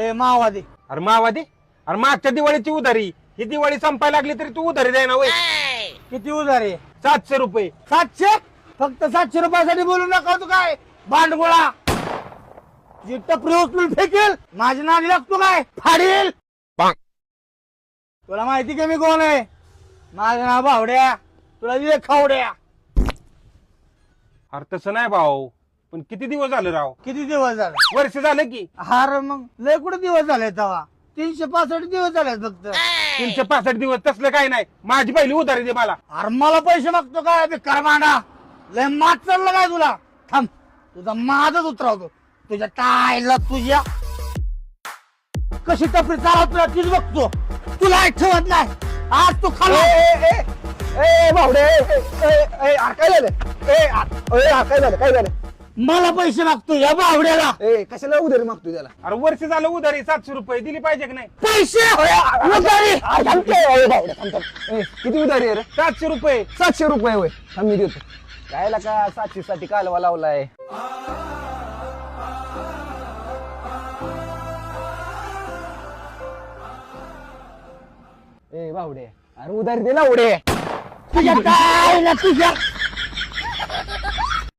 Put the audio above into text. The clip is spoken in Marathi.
ए मावा दे अरे मावादी अरे मागच्या दिवाळीची उधारी. ही दिवाळी संपायला लागली तरी तू उधारी द्याय ना वय किती उधार? सातशे रुपये. सातशे? फक्त सातशे रुपयासाठी बोलू नका तू काय? भांडगोळा. जी टपरी उचलून फेकेल माझ्या नादी लागतो काय? फाडील. तुला माहिती का मी कोण आहे? माझं नाव भावड्या. तुला दिले खावड्या. अरे तसं नाही भाऊ. पण किती दिवस झाले राव? किती दिवस झाले? वर्ष झालं की. हार मग. लय कुठे दिवस झाले तेव्हा तीनशे पासष्ट दिवस झाले फक्त. तीनशे पासष्ट दिवस तसलं काही नाही. माझी पहिली उधारी दे मला. अरे मला पैसे मागतो काय बेकार मांडा लय मात चाललं काय तुला? थांब. तुझा माझच उतरवतो. तुझ्या टायला तुझ्या कशी टपरी चालव तुला तीच बघतो. तुला ठेवत नाही. आज तू खाली ए भावडे काय झालं? ए आ- ए, आ, काय झालं? काय झालं? मला पैसे मागतो या बावड्याला. ए कशाला उधारी मागतो त्याला? अरे वर्ष झालं उधारी सातशे रुपये दिली पाहिजे की नाही? पैसे उधारी. आ, थांब की, ए, भावड्या, थांब, थांब. ए, किती उधारी आहे रे? सातशे रुपये. सातशे रुपये होय. थांब मी देतो. काय का सातशे साठी कालवा लावलाय? ए भावडे अरे उधारी दे ना उडे तुझ्या टायला तुझ्या